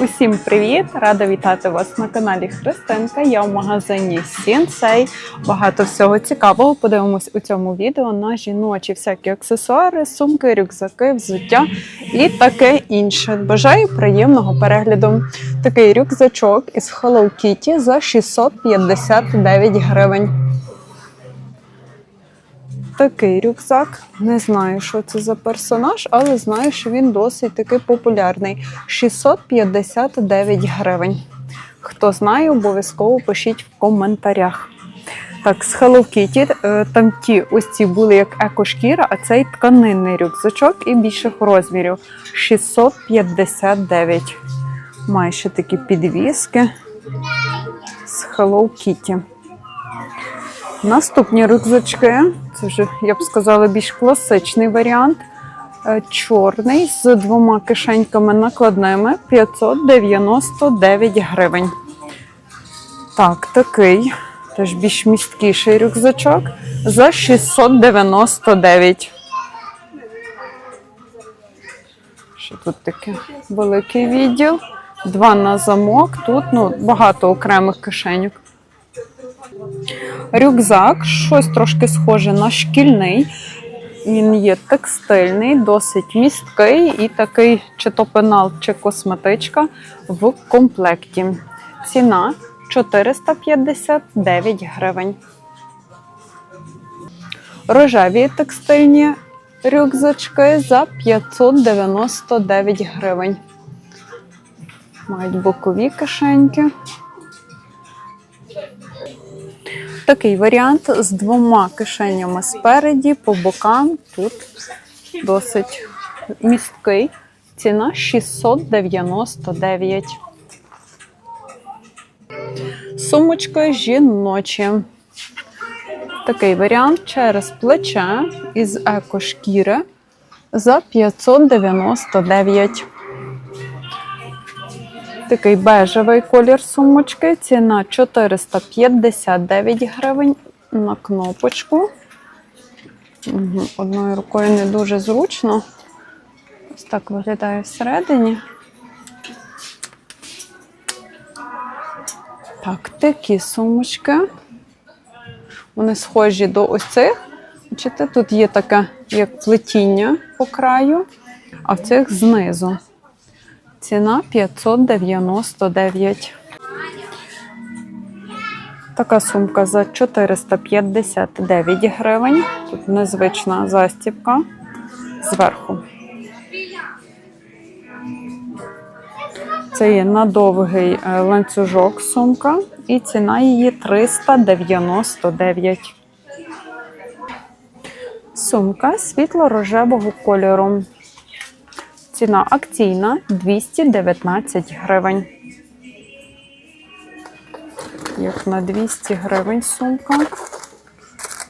Усім привіт! Рада вітати вас на каналі Христинка. Я в магазині Сінсей. Багато всього цікавого. Подивимось у цьому відео на жіночі всякі аксесуари, сумки, рюкзаки, взуття і таке інше. Бажаю приємного перегляду. Такий рюкзачок із Hello Kitty за 659 гривень. Такий рюкзак. Не знаю, що це за персонаж, але знаю, що він досить таки популярний. 659 гривень. Хто знає, обов'язково пишіть в коментарях. Так, з Hello Kitty, е, там ті ось ці були як екошкіра, а цей тканинний рюкзачок і більших розмірів. 659. Має ще такі підвіски з Hello Kitty. Наступні рюкзачки. Це вже, я б сказала, більш класичний варіант. Е, Чорний з двома кишеньками накладними 599 гривень. Так, такий, теж більш місткіший рюкзачок за 699. Що тут таке? Великий відділ. Два на замок. Тут ну, багато окремих кишеньок. Рюкзак, щось трошки схоже на шкільний. Він є текстильний, досить місткий і такий чи то пенал, чи косметичка в комплекті. Ціна 459 гривень. Рожеві текстильні рюкзачки за 599 гривень. Мають бокові кишеньки. Такий варіант з двома кишенями спереді, по бокам. Тут досить місткий. Ціна 699. Сумочка жіночі. Такий варіант через плече із екошкіри за 599. Такий бежевий колір сумочки. Ціна 459 гривень на кнопочку. Одною рукою не дуже зручно. Ось так виглядає всередині. Так, такі сумочки. Вони схожі до ось цих. Бачите, тут є таке як плетіння по краю, а в цих знизу. Ціна 599. Така сумка за 459 гривень. Тут незвична застібка зверху. Це є надовгий е, ланцюжок сумка, і ціна її 399. Сумка світло-рожевого кольору. Ціна акційна 219 гривень. Як на 200 гривень сумка.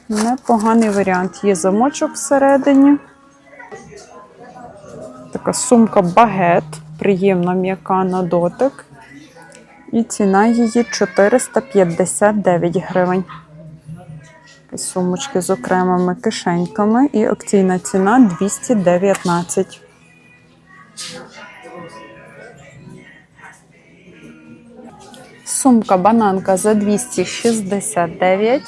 Непоганий варіант. Є замочок всередині. Така сумка багет, приємна м'яка на дотик. І ціна її 459 гривень. Сумочки з окремими кишеньками і акційна ціна 219. Сумка бананка за 269.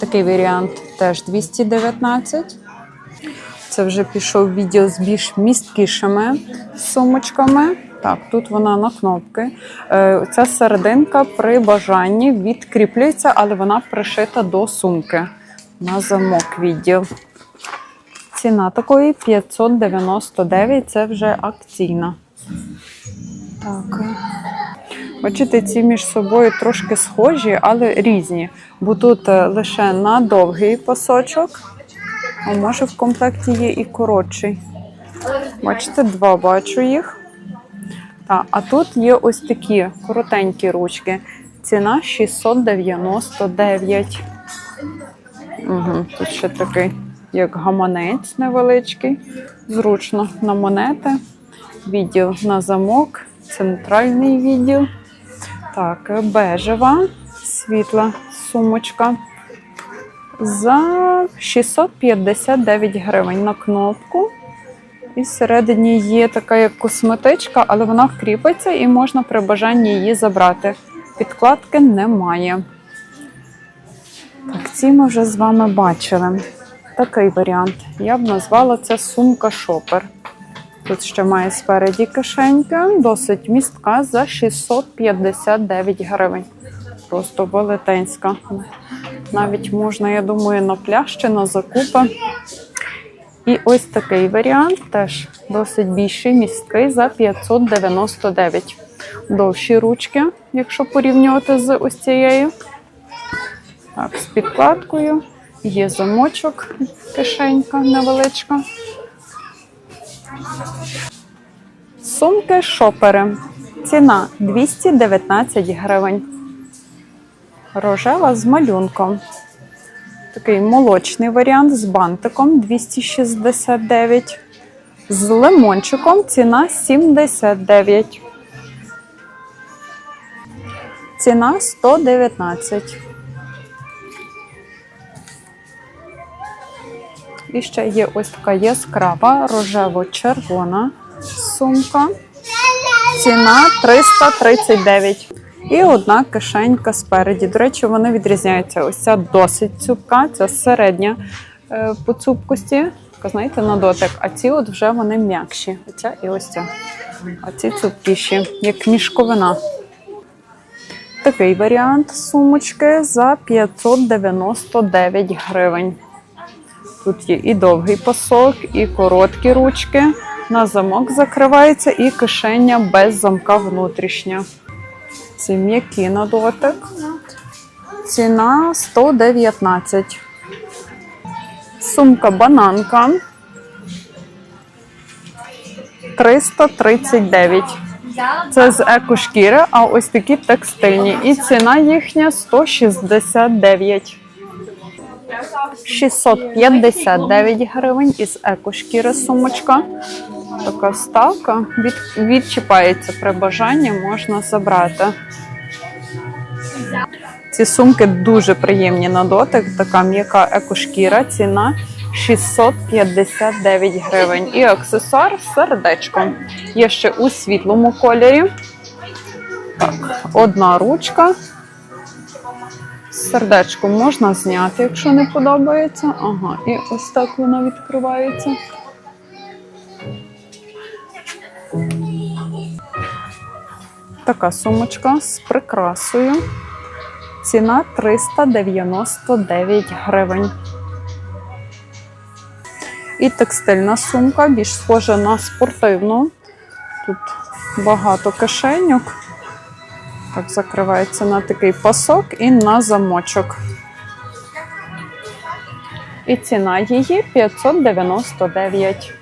Такий варіант теж 219. Це вже пішов відділ з більш місткішими сумочками. Так, тут вона на кнопки. Е, Ця серединка при бажанні відкріплюється, але вона пришита до сумки на замок відділ. Ціна такої 599, це вже акційна. Так. Бачите, ці між собою трошки схожі, але різні. Бо тут е, лише на довгий пасочок, а може в комплекті є і коротший. Бачите, два бачу їх. Так, а тут є ось такі коротенькі ручки. Ціна 699. Угу, Тут ще такий, як гаманець невеличкий. Зручно на монети. Відділ на замок, центральний відділ. Так, бежева, світла сумочка. За 659 гривень на кнопку. І всередині є така як косметичка, але вона кріпиться і можна при бажанні її забрати. Підкладки немає. Так, ці ми вже з вами бачили. Такий варіант. Я б назвала це сумка шопер. Тут ще має спереді кишенька, досить містка за 659 гривень. Просто велетенська. Навіть можна, я думаю, на пляж чи на закупи. І ось такий варіант теж досить більший, місткий за 599. Довші ручки, якщо порівнювати з ось цією. Так, з підкладкою. Є замочок, кишенька невеличка. Сумки шопери. Ціна 219 гривень. Рожева з малюнком. Такий молочний варіант з бантиком 269. З лимончиком ціна 79. Ціна 119. І ще є ось така яскрава рожево-червона сумка. Ціна 339. І одна кишенька спереді. До речі, вони відрізняються. Ось ця досить цупка, це середня е, по цупкості. Знаєте, на дотик. А ці от вже вони м'якші. Оця і ось ця. А ці цупкіші, як мішковина. Такий варіант сумочки за 599 гривень. Тут є і довгий пасок, і короткі ручки. На замок закривається, і кишеня без замка внутрішня. Це м'які на дотик. Ціна 119. Сумка бананка 339. Це з екошкіри, а ось такі текстильні. І ціна їхня 169. 659 гривень із екошкіри сумочка. Така вставка. Від, відчіпається при бажанні, можна забрати. Ці сумки дуже приємні на дотик. Така м'яка екошкіра. Ціна 659 гривень. І аксесуар з сердечком. Є ще у світлому кольорі. Так, одна ручка. Сердечко можна зняти, якщо не подобається. Ага, і ось так воно відкривається. Така сумочка з прикрасою. Ціна 399 гривень. І текстильна сумка, більш схожа на спортивну. Тут багато кишеньок. Так, закривається на такий пасок і на замочок. І ціна її 599.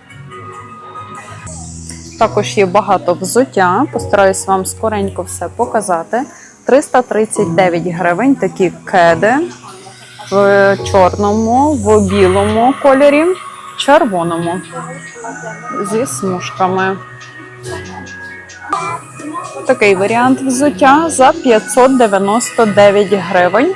Також є багато взуття. Постараюсь вам скоренько все показати. 339 гривень такі кеди в чорному, в білому кольорі, червоному зі смужками. Такий варіант взуття за 599 гривень.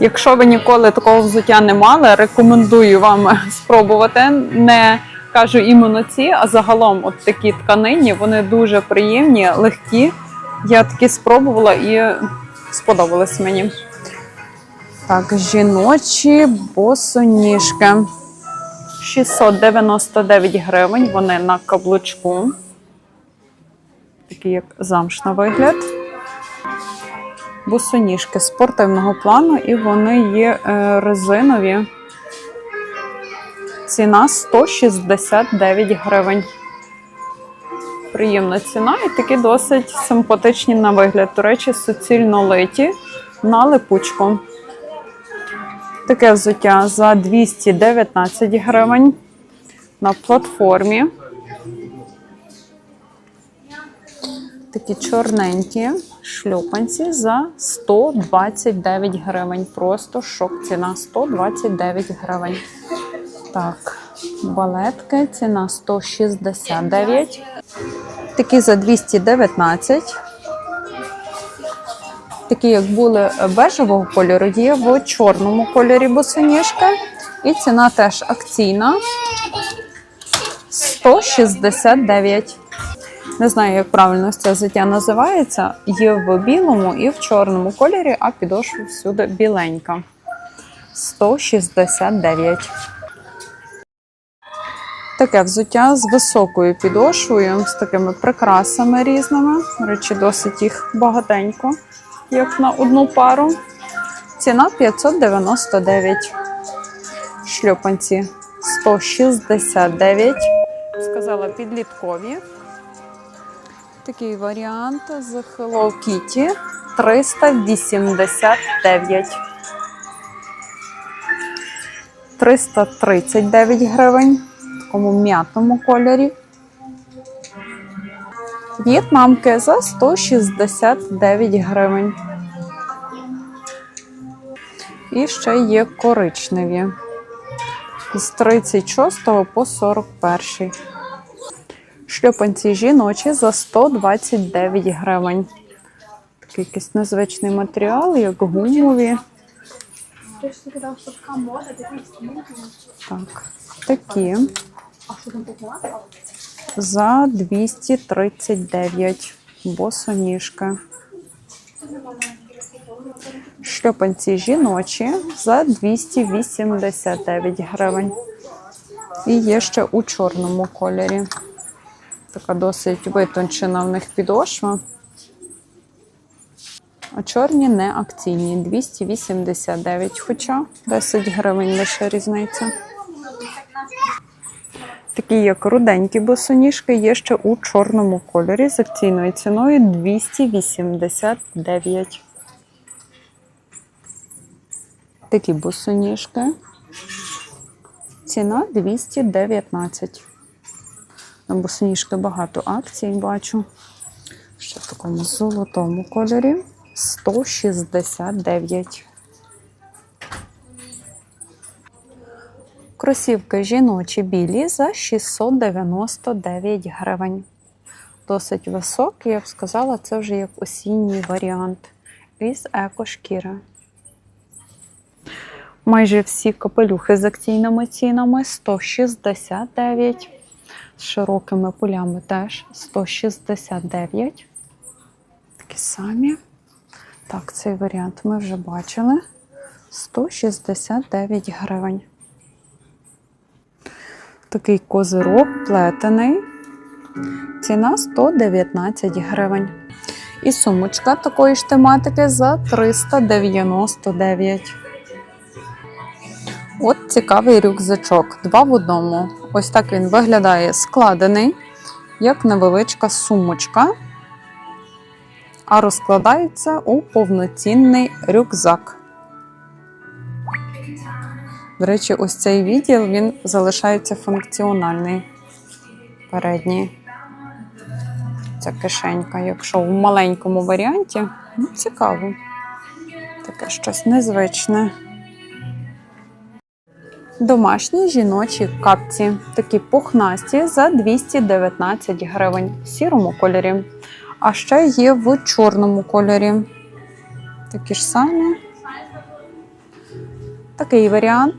Якщо ви ніколи такого взуття не мали, рекомендую вам спробувати. Не кажу іменно ці, а загалом от такі тканині, вони дуже приємні, легкі. Я такі спробувала і сподобались мені. Так, жіночі босоніжки. 699 гривень. Вони на каблучку. Такі як замш на вигляд. Босоніжки спортивного плану, і вони є е, резинові. Ціна 169 гривень. Приємна ціна і такі досить симпатичні на вигляд. До речі, суцільно литі на липучку. Таке взуття за 219 гривень на платформі. Такі чорненькі шльопанці за 129 гривень. Просто шок. Ціна 129 гривень. Так, балетки, ціна 169. Такі за 219. Такі, як були бежевого кольору, є в чорному кольорі босоніжки. І ціна теж акційна 169. Не знаю, як правильно це взуття називається. Є в білому і в чорному кольорі, а підошва всюди біленька. 169. Таке взуття з високою підошвою, з такими прикрасами різними. До речі, досить їх багатенько, як на одну пару. Ціна 599. Шльопанці 169. Сказала підліткові. Такий варіант з Hello Kitty 389. 339 гривень в такому м'ятному кольорі. В'єтнамки за 169 гривень. І ще є коричневі з 36 по 41. Шльопанці жіночі за 129 гривень. Такий якийсь незвичний матеріал, як гумові. Ти ж сказав, що. Так, такі За 239 босоніжки. Шльопанці жіночі за 289 гривень. І є ще у чорному кольорі. Така досить витончена в них підошва. А чорні не акційні 289, хоча 10 гривень лише різниця. Такі як руденькі босоніжки є ще у чорному кольорі з акційною ціною 289. Такі босоніжки. Ціна 219. На босоніжки багато акцій бачу. Ще в такому золотому кольорі 169. Кросівки жіночі білі за 699 гривень. Досить високий, я б сказала, це вже як осінній варіант із екошкіри. Майже всі капелюхи з акційними цінами 169. З широкими полями теж 169. Такі самі. Так, цей варіант ми вже бачили. 169 гривень. Такий козирок плетений. Ціна 119 гривень. І сумочка такої ж тематики за 399. От цікавий рюкзачок. Два в одному. Ось так він виглядає складений, як невеличка сумочка, а розкладається у повноцінний рюкзак. До речі, ось цей відділ він залишається функціональний. Передній. Ця кишенька, якщо в маленькому варіанті, ну, цікаво. Таке щось незвичне. Домашні жіночі капці, такі пухнасті за 219 гривень в сірому кольорі. А ще є в чорному кольорі. Такі ж самі. Такий варіант.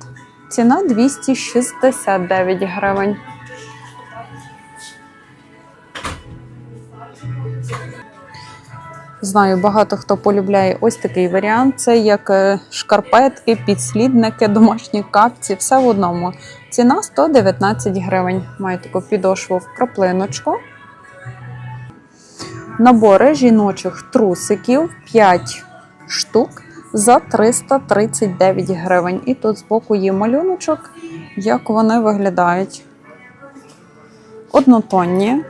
Ціна 269 гривень. Знаю, багато хто полюбляє ось такий варіант. Це як е, шкарпетки, підслідники, домашні капці, все в одному. Ціна 119 гривень. Має таку підошву в краплиночку. Набори жіночих трусиків 5 штук за 339 гривень. І тут збоку є малюночок, як вони виглядають. Однотонні.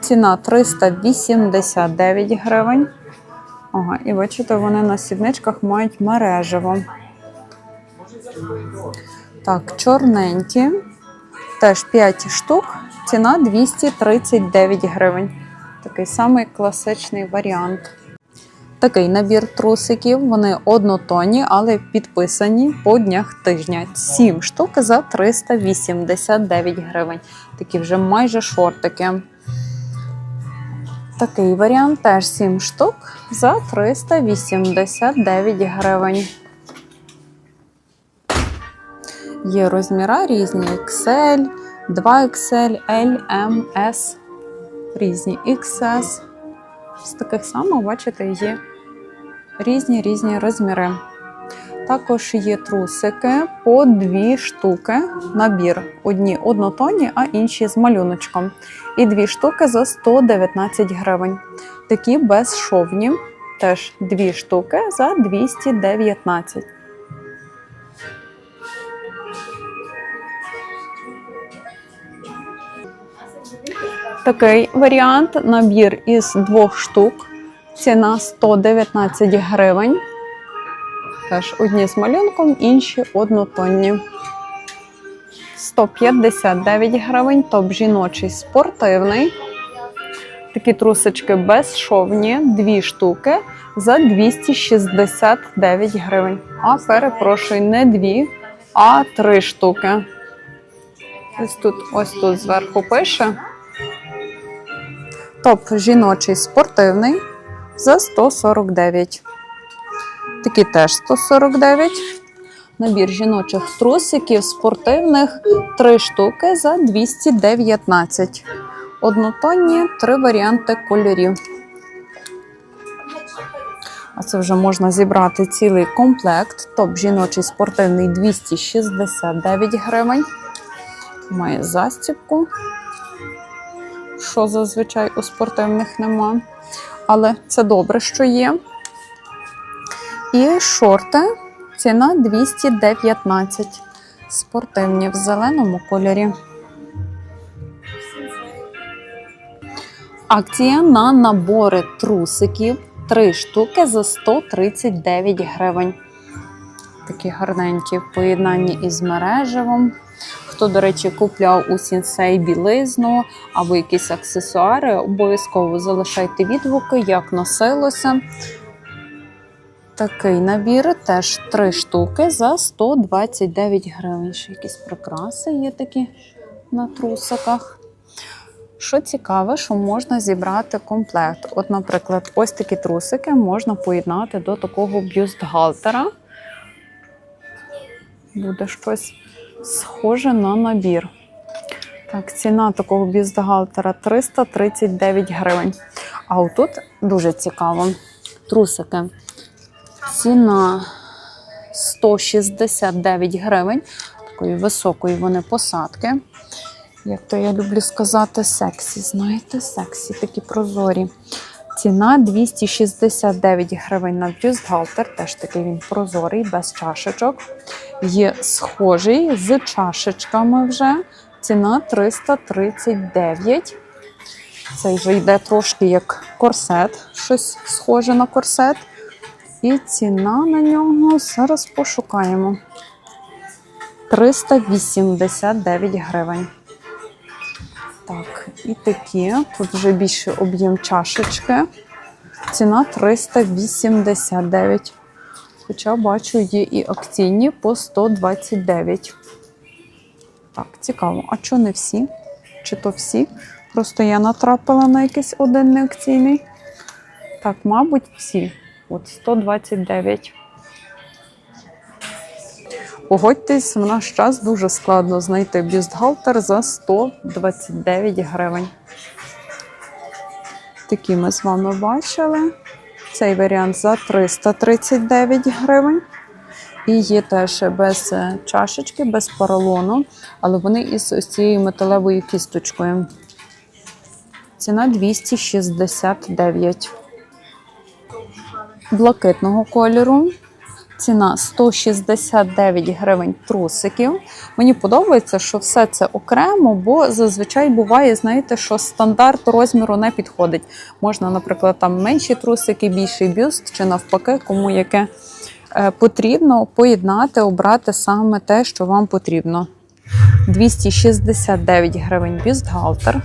Ціна 389 гривень. Ага, і бачите, вони на сідничках мають мережево. Так, чорненькі. Теж 5 штук. Ціна 239 гривень. Такий самий класичний варіант. Такий набір трусиків. Вони однотонні, але підписані по днях тижня. 7 штук за 389 гривень. Такі вже майже шортики. Такий варіант теж 7 штук за 389 гривень. Є розміри різні: XL, 2XL, L, M, S, різні XS. З таких самих, бачите, є різні різні розміри. Також є трусики по дві штуки. Набір. Одні однотонні, а інші з малюночком. І дві штуки за 119 гривень. Такі безшовні. Теж дві штуки за 219. Такий варіант набір із двох штук. Ціна 119 гривень. Теж одні з малюнком, інші однотонні. 159 гривень, топ жіночий спортивний. Такі трусочки безшовні, дві штуки за 269 гривень. А перепрошую, не дві, а три штуки. Ось тут, ось тут зверху пише. Топ жіночий спортивний за 149. Такі теж 149. Набір жіночих трусиків спортивних 3 штуки за 219. Однотонні, три варіанти кольорів. А це вже можна зібрати цілий комплект. Топ жіночий спортивний 269 гривень. Має застібку, що зазвичай у спортивних нема. Але це добре, що є. І шорти. Ціна 219. Спортивні в зеленому кольорі. Акція на набори трусиків. Три штуки за 139 гривень. Такі гарненькі в поєднанні із мережевим. Хто, до речі, купляв у сінсей білизну або якісь аксесуари, обов'язково залишайте відгуки, як носилося. Такий набір теж три штуки за 129 гривень. Ще якісь прикраси є такі на трусиках. Що цікаве, що можна зібрати комплект. От, наприклад, ось такі трусики можна поєднати до такого бюстгальтера. Буде щось схоже на набір. Так, ціна такого бюстгальтера 339 гривень. А отут дуже цікаво. Трусики. Ціна 169 гривень. Такої високої вони посадки. Як то я люблю сказати, сексі. Знаєте, сексі, такі прозорі. Ціна 269 гривень на бюстгальтер. Теж такий він прозорий, без чашечок. Є схожий з чашечками вже. Ціна 339. Цей вже йде трошки як корсет, щось схоже на корсет. І ціна на нього зараз пошукаємо. 389 гривень. І такі. Тут вже більше об'єм чашечки. Ціна 389. Хоча бачу, є і акційні по 129. Так, цікаво. А чого не всі? Чи то всі? Просто я натрапила на якийсь один неакційний. Так, мабуть, всі. От 129. Погодьтесь, в наш час дуже складно знайти бюстгальтер за 129 гривень. Такі ми з вами бачили. Цей варіант за 339 гривень. І є теж без чашечки, без поролону, але вони із ось цією металевою кісточкою. Ціна 269 блакитного кольору. Ціна 169 гривень трусиків. Мені подобається, що все це окремо, бо зазвичай буває, знаєте, що стандарт розміру не підходить. Можна, наприклад, там менші трусики, більший бюст, чи навпаки, кому яке е, потрібно поєднати, обрати саме те, що вам потрібно. 269 гривень бюстгальтер.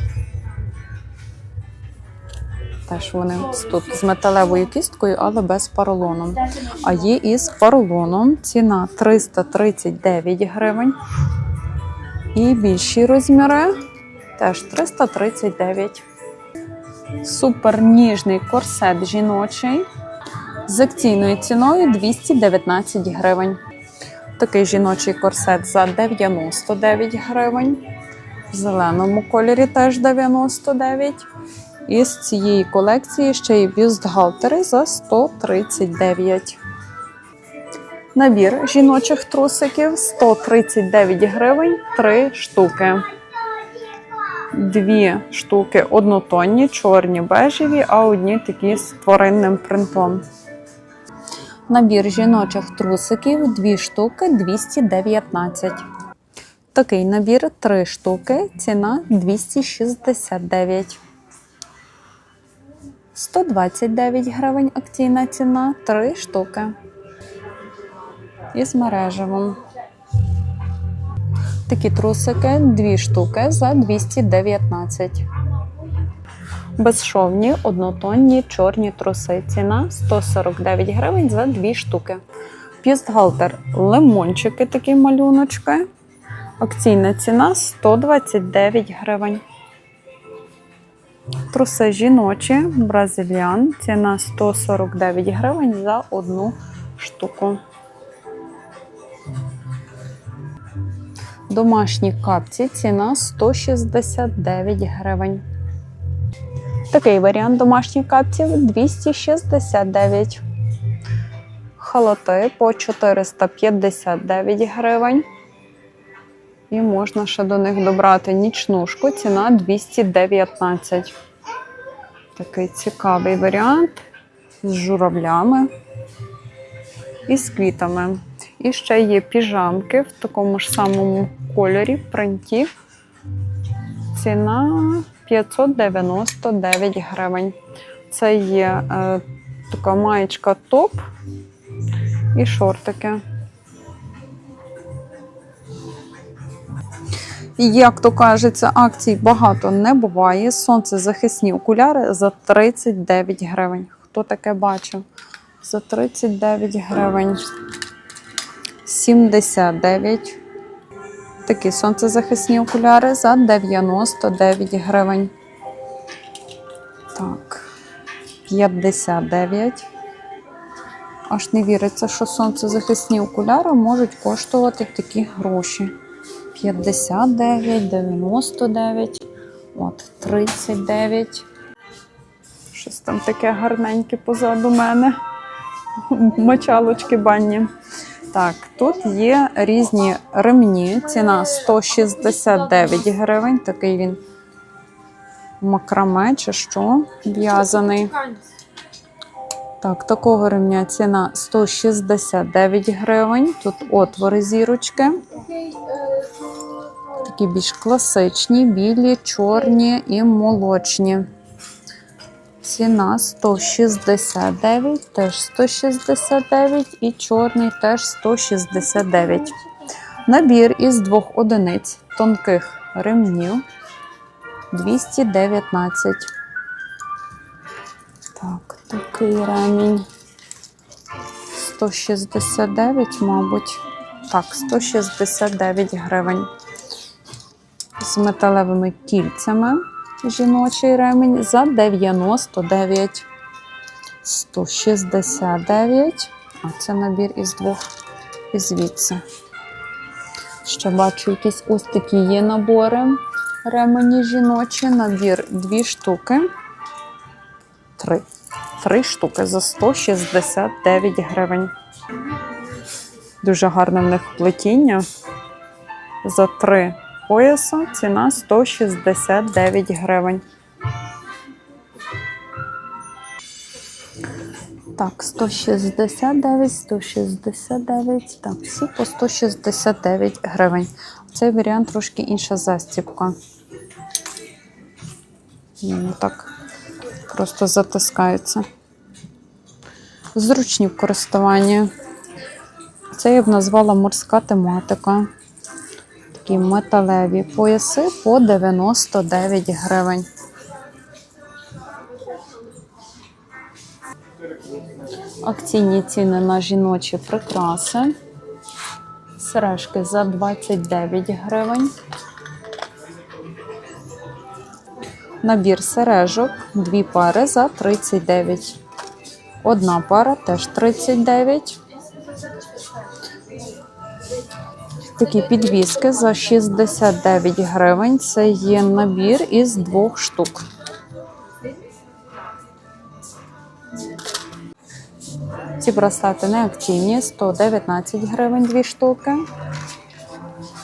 Теж вони тут з металевою кісткою, але без поролону. А є із поролоном. Ціна 339 гривень. І більші розміри теж 339. Супер ніжний корсет жіночий з акційною ціною 219 гривень. такий жіночий корсет за 99 гривень. В зеленому кольорі теж 99. І з цієї колекції ще й бюстгальтери за 139. Набір жіночих трусиків 139 гривень 3 штуки. Дві штуки однотонні, чорні бежеві, а одні такі з тваринним принтом. Набір жіночих трусиків 2 штуки 219. Такий набір 3 штуки, ціна 269. 129 гривень акційна ціна 3 штуки. Із мережевим. Такі трусики 2 штуки за 219. Безшовні однотонні чорні труси. Ціна 149 гривень за 2 штуки. Пістгалтер лимончики, такі малюночки. Акційна ціна 129 гривень. Труси жіночі, бразильян. Ціна 149 гривень за одну штуку. Домашні капці ціна 169 гривень. Такий варіант домашніх капців 269. Халати по 459 гривень. І можна ще до них добрати нічнушку. Ціна 219. Такий цікавий варіант з журавлями і з квітами. І ще є піжамки в такому ж самому кольорі, принті. Ціна 599 гривень. Це є е, така маєчка топ і шортики. Як то кажеться, акцій багато не буває. Сонцезахисні окуляри за 39 гривень. Хто таке бачив? За 39 гривень. 79. Такі сонцезахисні окуляри за 99 гривень. Так, 59. Аж не віриться, що сонцезахисні окуляри можуть коштувати такі гроші. 59, 99, от 39. Щось там таке гарненьке позаду мене. Мочалочки банні. Так, тут є різні ремні. Ціна 169 гривень. Такий він макраме чи що в'язаний. Так, такого ремня ціна 169 гривень. Тут отвори зірочки. Такі більш класичні, білі, чорні і молочні. Ціна 169, теж 169 і чорний теж 169. Набір із двох одиниць тонких ремнів 219. Так, такий ремінь 169, мабуть. Так, 169 гривень. З металевими кільцями жіночий ремінь за 99. 169. А це набір із двох і звідси. Ще бачу, якісь ось такі є набори. Ремені жіночі. Набір дві штуки. Три. Три штуки за 169 гривень. Дуже гарне в них плетіння. За три пояса ціна 169 гривень. Так, 169, 169. Так, всі по 169 гривень. Цей варіант трошки інша застібка. Ну, так, просто затискається. Зручні в користуванні. Це я б назвала морська тематика. Такі металеві пояси по 99 гривень. Акційні ціни на жіночі прикраси. Сережки за 29 гривень. Набір сережок, дві пари за 39. Одна пара теж 39. Такі підвіски за 69 гривень. Це є набір із двох штук. Ці браслети не активні, 119 гривень дві штуки.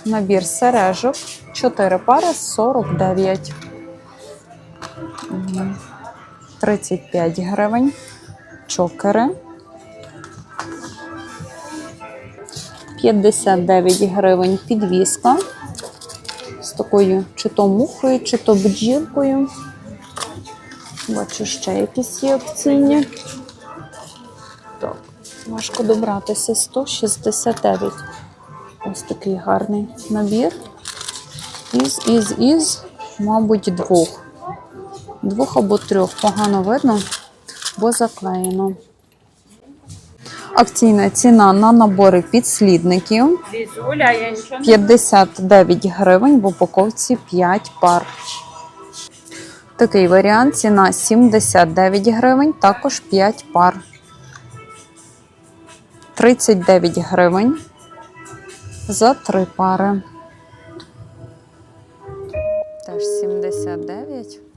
Набір сережок, 4 пари 49. 35 гривень. Чокери. 59 гривень підвіска. З такою чи то мухою, чи то бджілкою. Бачу, ще якісь є акційні. Так, важко добратися. 169. Ось такий гарний набір. Із, із, із, мабуть, двох. Двох або трьох. Погано видно, бо заклеєно. Акційна ціна на набори підслідників 59 гривень в упаковці 5 пар. Такий варіант ціна 79 гривень, також 5 пар. 39 гривень за 3 пари. Теж 79.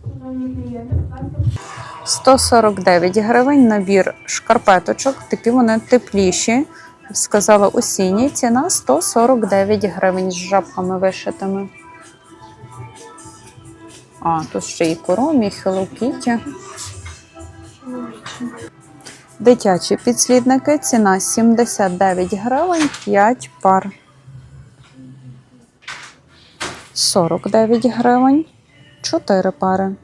149 гривень набір шкарпеточок. Такі вони тепліші. Сказала осінні. Ціна 149 гривень з жабками вишитими. А, тут ще і коромі, і Hello. Дитячі підслідники. Ціна 79 гривень, 5 пар. 49 гривень, 4 пари.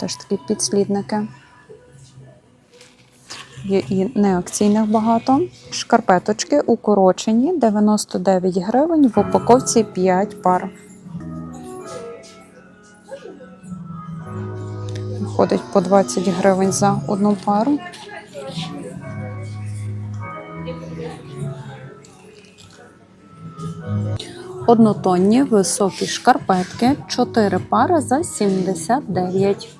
Теж такі підслідники. Є і неакційних багато. Шкарпеточки укорочені 99 гривень, в упаковці 5 пар. Виходить по 20 гривень за одну пару. Однотонні високі шкарпетки 4 пари за 79.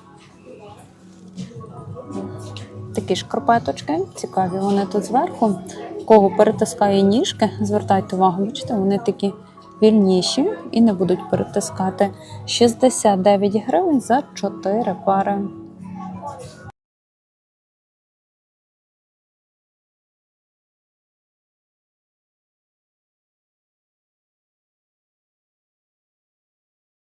Такі ж шкарпеточки, цікаві вони тут зверху. Кого перетискає ніжки, звертайте увагу, бачите, вони такі вільніші і не будуть перетискати. 69 гривень за 4 пари.